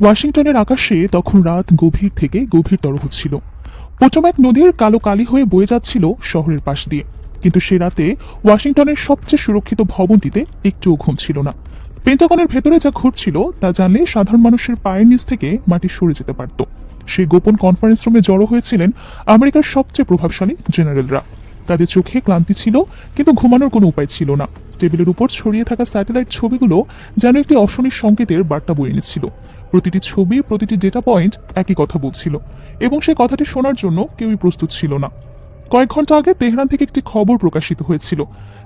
ওয়াশিংটনের আকাশে তখন রাত গভীর থেকে গভীরতর হচ্ছিল। পোটোম্যাক নদীর কালো কালি হয়ে বয়ে যাচ্ছিল শহরের পাশ দিয়ে। কিন্তু সে রাতে ওয়াশিংটনের সবচেয়ে সুরক্ষিত ভবনটিতে একটুও ঘুম ছিল না। পেন্টাগনের ভেতরে যা ঘটছিল তা জানলে সাধারণ মানুষের পায়ের নিচ থেকে মাটি সরে যেতে পারত। সেই গোপন কনফারেন্স রুমে জড়ো হয়েছিলেন আমেরিকার সবচেয়ে প্রভাবশালী জেনারেলরা। তাদের চোখে ক্লান্তি ছিল, কিন্তু ঘুমানোর কোনো উপায় ছিল না। টেবিলের উপর ছড়িয়ে থাকা স্যাটেলাইট ছবিগুলো যেন একটি অশনির সংকেতের বার্তা বয়ে এনেছিল। প্রতিটি ছবি, প্রতিটি ডেটা পয়েন্ট একই কথা বলছিল। এবং সে কথাটি শোনার জন্য কেউই প্রস্তুত ছিল না। কয়েক ঘণ্টা আগে তেহরান থেকে একটি খবর প্রকাশিত হয়েছিল।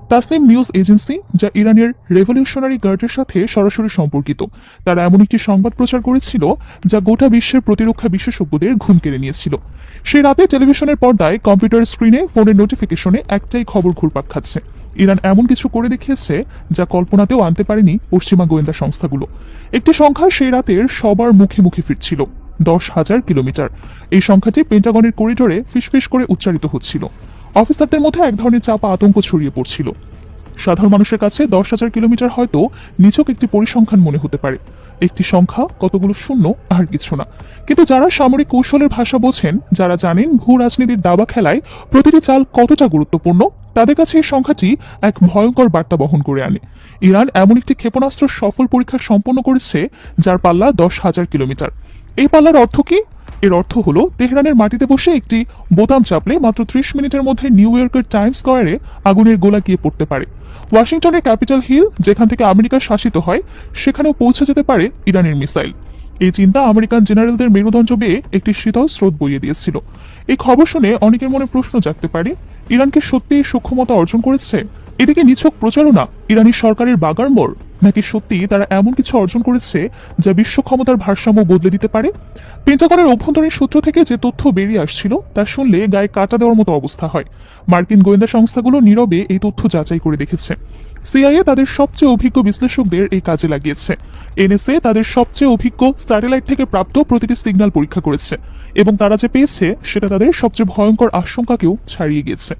তাসনিম নিউজ এজেন্সি, যা ইরানের রেভলিউশনারি গার্ডের সাথে সরাসরি সম্পর্কিত। তারা এমন একটি সংবাদ প্রচার করেছিল, যা গোটা বিশ্বের প্রতিরক্ষা বিশেষজ্ঞদের ঘুম কেড়ে নিয়েছিল। সেই রাতে টেলিভিশনের পর্দায় কম্পিউটার স্ক্রিনে ফোনের নোটিফিকেশনে একটাই খবর ঘুরপাক খাচ্ছে। ইরান এমন কিছু করে দেখিয়েছে, যা কল্পনাতেও আনতে পারেনি পশ্চিমা গোয়েন্দা সংস্থাগুলো। একটি সংখ্যা সেই রাতের সবার মুখে মুখে ফিরছিল। দশ হাজার কিলোমিটার। এই সংখ্যাটি পেন্টাগনের করিডোরে ফিসফিস করে উচ্চারিত হচ্ছিল। অফিসারদের মধ্যে এক ধরনের চাপা আতঙ্ক ছড়িয়ে পড়ছিল। সাধারণ মানুষের কাছে দশ হাজার কিলোমিটার হয়তো নিছক একটি পরিসংখ্যান মনে হতে পারে। একটি সংখ্যা কতগুলো শূন্য আর কিছু না। কিন্তু যারা সামরিক কৌশলের ভাষা বোঝেন, যারা জানেন ভূ রাজনীতির দাবা খেলায় প্রতিটি চাল কতটা গুরুত্বপূর্ণ, তাদের কাছে এই সংখ্যাটি এক ভয়ঙ্কর বার্তা বহন করে আনে। ইরান এমন একটি ক্ষেপণাস্ত্র সফল পরীক্ষা সম্পন্ন করেছে, যার পাল্লা দশ হাজার কিলোমিটার। এই পাল্লার অর্থ কি? এর অর্থ হলো, তেহরানের মাটিতে বসে একটি বোতাম চাপলে মাত্র ত্রিশ মিনিটের মধ্যে নিউ ইয়র্কের টাইম স্কোয়ারে আগুনের গোলা গিয়ে পড়তে পারে। ওয়াশিংটনের ক্যাপিটাল হিল, যেখান থেকে আমেরিকা শাসিত হয়, সেখানেও পৌঁছে যেতে পারে ইরানের মিসাইল। এই চিন্তা আমেরিকান জেনারেলদের মেরুদণ্ড বেয়ে একটি শীতল স্রোত বইয়ে দিয়েছিল। এই খবর শুনে অনেকের মনে প্রশ্ন জাগতে পারে, ইরানকে সত্যি সক্ষমতা অর্জন করেছে? এদিকে নিছক প্রচারণা ইরানি সরকারের বাগারমোর নাকি সত্যি তারা এমন কিছু অর্জন করেছে যা বিশ্ব ক্ষমতার ভারসাম্য বদলে দিতে পারে? পেন্টাগনের অভ্যন্তরীণ সূত্র থেকে যে তথ্য বেরিয়ে আসছিল, তা শুনলে গায়ে কাটা দেওয়ার মতো অবস্থা হয়। মার্কিন গোয়েন্দা সংস্থাগুলো নীরবে এই তথ্য যাচাই করে দেখেছে। সিআইএ তাদের সবচেয়ে অভিজ্ঞ বিশ্লেষকদের এই কাজে লাগিয়েছে। এনএসএ তাদের সবচেয়ে অভিজ্ঞ স্যাটেলাইট থেকে প্রাপ্ত প্রতিটি সিগন্যাল পরীক্ষা করেছে এবং তারা যে পেয়েছে, সেটা তাদের সবচেয়ে ভয়ঙ্কর আশঙ্কাকেও ছাড়িয়ে গিয়েছে।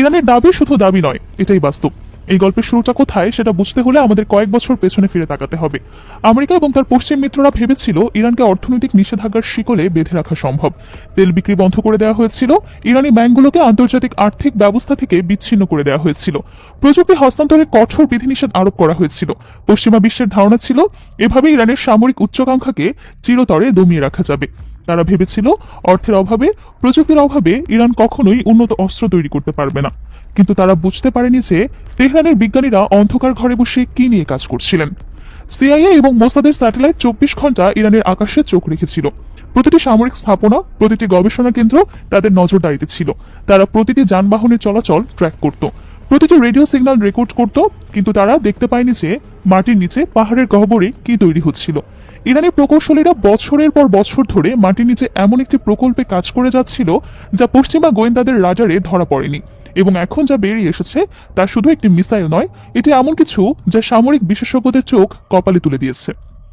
ইরানের দাবি শুধু দাবি নয়, এটাই বাস্তব। এই গল্পের শুরুটা কোথায় সেটা বুঝতে হলে আমাদের কয়েক বছর পেছনে ফিরে তাকাতে হবে। আমেরিকা এবং তার পশ্চিম মিত্ররা ভেবেছিল ইরানকে অর্থনৈতিক নিষেধাজ্ঞার শিকলে বেঁধে রাখা সম্ভব। তেল বিক্রি বন্ধ করে দেওয়া হয়েছিল, ইরানি ব্যাংকগুলোকে আন্তর্জাতিক আর্থিক ব্যবস্থা থেকে বিচ্ছিন্ন করে দেওয়া হয়েছিল। প্রযুক্তি হস্তান্তরের কঠোর বিধিনিষেধ আরোপ করা হয়েছিল। পশ্চিমা বিশ্বের ধারণা ছিল, এভাবে ইরানের সামরিক উচ্চাকাঙ্ক্ষাকে চিরতরে দমিয়ে রাখা যাবে। তারা ভেবেছিল, অর্থের অভাবে, প্রযুক্তির অভাবে ইরান কখনোই উন্নত অস্ত্র তৈরি করতে পারবে না। কিন্তু তারা বুঝতে পারেনি যে তেহরানের বিজ্ঞানীরা অন্ধকার ঘরে বসে কি নিয়ে কাজ করছিলেন। সিআইএ এবং মোসাদের স্যাটেলাইট চব্বিশ ঘণ্টা ইরানের আকাশে চোখ রেখেছিল। প্রতিটি সামরিক স্থাপনা, প্রতিটি গবেষণা কেন্দ্র তাদের নজরদারিতে ছিল। তারা প্রতিটি যানবাহনের চলাচল ট্র্যাক করত। প্রতিটি রেডিও সিগন্যাল রেকর্ড করত, কিন্তু তারা দেখতে পায়নি যে মাটির নিচে পাহাড়ের গহ্বরে কি তৈরি হচ্ছিল। ইরানি প্রকৌশলীরা বছরের পর বছর ধরে মাটির নিচে এমন একটি প্রকল্পে কাজ করে যাচ্ছিল, যা পশ্চিমা গোয়েন্দাদের রাডারে ধরা পড়েনি। এবং এখন যা বেরিয়ে এসেছে তা শুধু একটি মিসাইল নয়, এটি এমন কিছু যা সামরিক বিশেষজ্ঞদের চোখ কপালে তুলে দিয়েছে।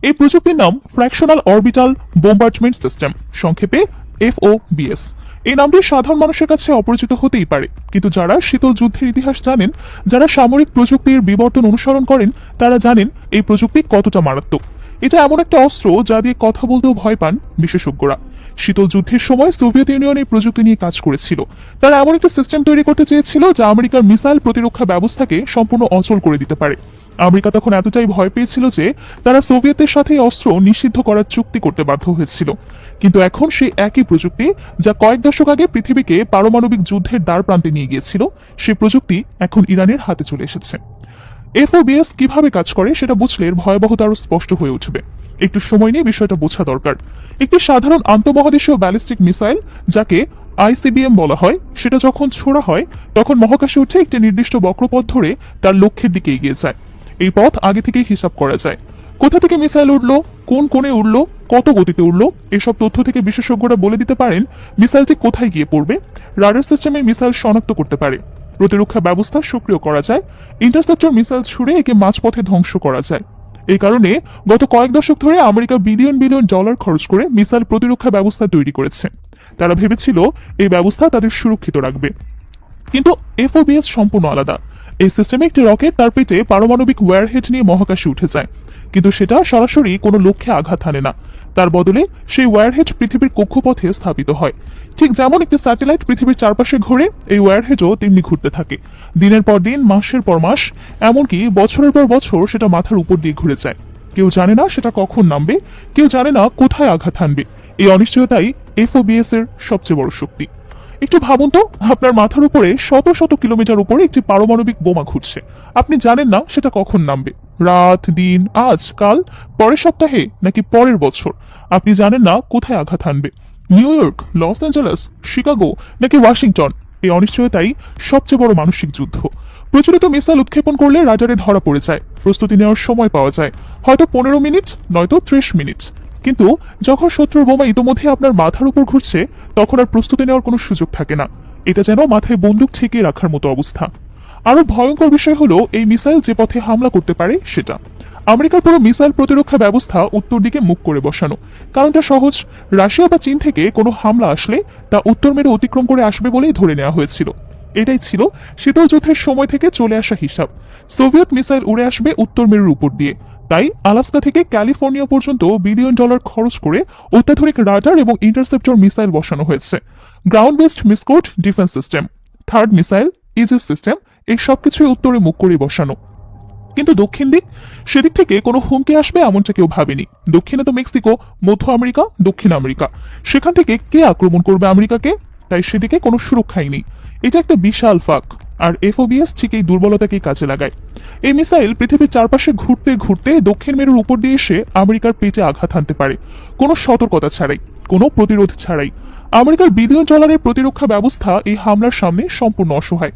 এই প্রযুক্তির নাম ফ্র্যাকশনাল অরবিটাল বোম্বার্ডমেন্ট সিস্টেম সংক্ষেপে এফওবিএস এই নামটি সাধারণ মানুষের কাছে অপরিচিত হতেই পারে, কিন্তু যারা শীতল যুদ্ধের ইতিহাস জানেন, যারা সামরিক প্রযুক্তির বিবর্তন অনুসরণ করেন, তারা জানেন এই প্রযুক্তি কতটা মারাত্মক। এটা এমন একটা অস্ত্র যা দিয়ে কথা বলতেও ভয় পান বিশেষজ্ঞরা। শীতল যুদ্ধের সময় সোভিয়েত ইউনিয়ন এই প্রযুক্তি নিয়ে কাজ করেছিল। তারা এমন একটা সিস্টেম তৈরি করতে চেয়েছিল যা আমেরিকার মিসাইল প্রতিরক্ষা ব্যবস্থাকে সম্পূর্ণ অচল করে দিতে পারে। আমেরিকা তখন এতটাই ভয় পেয়েছিল যে তারা সোভিয়েতের সাথে অস্ত্র নিষিদ্ধ করার চুক্তি করতে বাধ্য হয়েছিল। কিন্তু এখন সেই একই প্রযুক্তি, যা কয়েক দশক আগে পৃথিবীকে পারমাণবিক যুদ্ধের দ্বার প্রান্তে নিয়ে গিয়েছিল সেই প্রযুক্তি এখন ইরানের হাতে চলে এসেছে। এফওবিএস কীভাবে কাজ করে সেটা বুঝলে ভয়াবহতা আরও স্পষ্ট হয়ে উঠবে। একটু সময় নিয়ে বিষয়টা বোঝা দরকার। একটি সাধারণ আন্তঃমহাদেশীয় ব্যালিস্টিক মিসাইল, যাকে আইসিবিএম বলা হয়, সেটা যখন ছোড়া হয়, তখন মহাকাশে উঠে একটি নির্দিষ্ট বক্রপথ ধরে তার লক্ষ্যের দিকে এগিয়ে যায়। এই পথ আগে থেকেই হিসাব করা যায়। কোথা থেকে মিসাইল উঠল, কোন কোণে উঠল, কত গতিতে উঠল, এসব তথ্য থেকে বিশেষজ্ঞরা বলে দিতে পারেন মিসাইলটি কোথায় গিয়ে পড়বে। রাডার সিস্টেমে মিসাইল শনাক্ত করতে পারে। প্রতিরক্ষা ব্যবস্থা সক্রিয় করা যায়। ইন্টারসেপ্টর মিসাইল ছুড়ে একে মাঝপথে ধ্বংস করা যায়। এই কারণে গত কয়েক দশক ধরে আমেরিকা বিলিয়ন বিলিয়ন ডলার খরচ করে মিসাইল প্রতিরক্ষা ব্যবস্থা তৈরি করেছে। তারা ভেবেছিল এই ব্যবস্থা তাদের সুরক্ষিত রাখবে। কিন্তু এফওবিএস সম্পূর্ণ আলাদা। এই সিস্টেমে একটি রকেট তার পেটে পারমাণবিক ওয়ারহেড নিয়ে মহাকাশে উঠে যায়। কিন্তু সেটা সরাসরি কোনো লক্ষ্যে আঘাত হানে না। তার বদলে সেই ওয়ারহেড পৃথিবীর কক্ষপথে স্থাপিত হয়। ঠিক যেমন একটি স্যাটেলাইট পৃথিবীর চারপাশে ঘুরে, এই ওয়ারহেডও তেমনি ঘুরতে থাকে। দিনের পর দিন, মাসের পর মাস, এমনকি বছরের পর বছর সেটা মাথার উপর দিয়ে ঘুরে যায়। কেউ জানে না সেটা কখন নামবে, কেউ জানে না কোথায় আঘাত হানবে। এই অনিশ্চয়তাই এফওবিএস এর সবচেয়ে বড় শক্তি। একটু ভাবুন তো, আপনার মাথার উপরে শত শত কিলোমিটার উপরে একটি পারমাণবিক বোমা ঘুরছে। আপনি জানেন না সেটা কখন নামবে। রাত, দিন, আজ, কাল, পরের সপ্তাহে, নাকি পরের বছর? আপনি জানেন না কোথায় আঘাত হানবে। New York, Los Angeles, Chicago, নাকি ওয়াশিংটন? এই অনিশ্চয়তাই সবচেয়ে বড় মানসিক যুদ্ধ। প্রচলিত মিসাইল উৎক্ষেপণ করলে রাজারে ধরা পড়ে যায়। প্রস্তুতি নেওয়ার সময় পাওয়া যায়। হয়তো পনেরো মিনিট, নয়তো ত্রিশ মিনিট। কিন্তু যখন শত্রুর বোমা ইতোমধ্যে আপনার মাথার উপর ঘুরছে, তখন আর প্রস্তুতি নেওয়ার কোনো সুযোগ থাকে না। এটা যেন মাথায় বন্দুক ঠেকিয়ে রাখার মতো অবস্থা। আরও ভয়ঙ্কর বিষয় হলো এই মিসাইল যে পথে হামলা করতে পারে সেটা। আমেরিকার পুরো মিসাইল প্রতিরক্ষা ব্যবস্থা উত্তর দিকে মুখ করে বসানো। কারণটা সহজ, রাশিয়া বা চীন থেকে কোনো হামলা আসলে তা উত্তর মেরু অতিক্রম করে আসবে বলেই ধরে নেওয়া হয়েছিল। এটাই ছিল শীতল যুদ্ধের সময় থেকে চলে আসা হিসাব। সোভিয়েত মিসাইল উড়ে আসবে উত্তর মেরুর উপর দিয়ে। তাই আলাস্কা থেকে ক্যালিফোর্নিয়া পর্যন্ত বিলিয়ন ডলার খরচ করে অত্যাধুনিক রাডার এবং ইন্টারসেপ্টর মিসাইল বসানো হয়েছে। Ground based মিসকোট defence system. Third missile, Aegis system এই সবকিছুই উত্তরে মুখ করে বসানো। কিন্তু দক্ষিণ দিক, সেদিক থেকে কোনো হুমকি আসবে এমনটা কেউ ভাবেনি। দক্ষিণে তো মেক্সিকো, মধ্য আমেরিকা, দক্ষিণ আমেরিকা। সেখান থেকে কে আক্রমণ করবে আমেরিকাকে? তাই সেদিকে কোনো সুরক্ষাই নেই। এটা একটা বিশাল ফাঁক, আর এফওবিএস ঠিক এই দুর্বলতাকেই কাজে লাগায়। এই মিসাইল পৃথিবীর চারপাশে ঘুরতে ঘুরতে দক্ষিণ মেরুর উপর দিয়ে এসে আমেরিকার পেটে আঘাত হানতে পারে। কোনো সতর্কতা ছাড়াই, কোনো প্রতিরোধ ছাড়াই। আমেরিকার বিলিয়ন ডলারের প্রতিরক্ষা ব্যবস্থা এই হামলার সামনে সম্পূর্ণ অসহায়।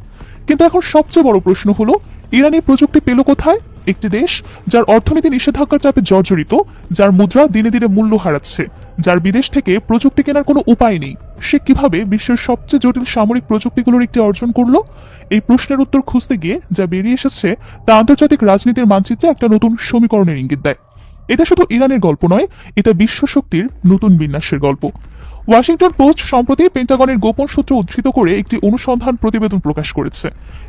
কিন্তু এখন সবচেয়ে বড় প্রশ্ন হলো, ইরানি প্রযুক্তি পেল কোথায়? একটি দেশ যার অর্থনীতি নিষেধাজ্ঞার চাপে জর্জরিত, যার মুদ্রা দিনে দিনে মূল্য হারাচ্ছে, যার বিদেশ থেকে প্রযুক্তি কেনার কোনো উপায় নেই। সে কীভাবে বিশ্বের সবচেয়ে জটিল সামরিক প্রযুক্তিগুলোর একটি অর্জন করল? এই প্রশ্নের উত্তর খুঁজতে গিয়ে যা বেরিয়ে এসেছে তা আন্তর্জাতিক রাজনীতির মানচিত্রে একটা নতুন সমীকরণের ইঙ্গিত দেয়। এটা শুধু ইরানের গল্প নয়, এটা বিশ্ব শক্তির নতুন বিন্যাসের গল্প। ওয়াশিংটন পোস্ট সম্প্রতি পেন্টাগনের গোপন সূত্র উদ্ধৃত করে একটি অনুসন্ধান প্রতিবেদন প্রকাশ করেছে।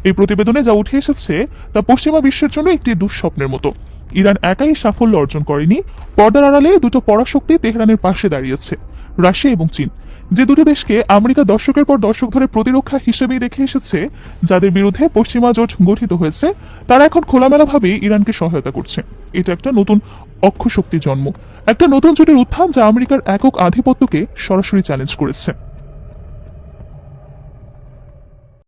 এই প্রতিবেদনে যা উঠে এসেছে, তা পশ্চিমা বিশ্বের জন্য একটি দুঃস্বপ্নের মতো। ইরান একাই সাফল্য অর্জন করেনি, পর্দার আড়ালে দুটো পরাশক্তি তেহরানের পাশে দাঁড়িয়েছে, রাশিয়া এবং চীন। যে দুটো দেশকে আমেরিকা দর্শকের পর দর্শক ধরে প্রতিরক্ষা হিসেবেই দেখে এসেছে, যাদের বিরুদ্ধে পশ্চিমা জোট গঠিত হয়েছে, তারা এখন খোলামেলাভাবে ইরানকে সহায়তা করছে। এটা একটা নতুন অক্ষশক্তি জন্ম। একটা নতুন জোটের উত্থান যা আমেরিকার একক আধিপত্যকে সরাসরি চ্যালেঞ্জ করেছে।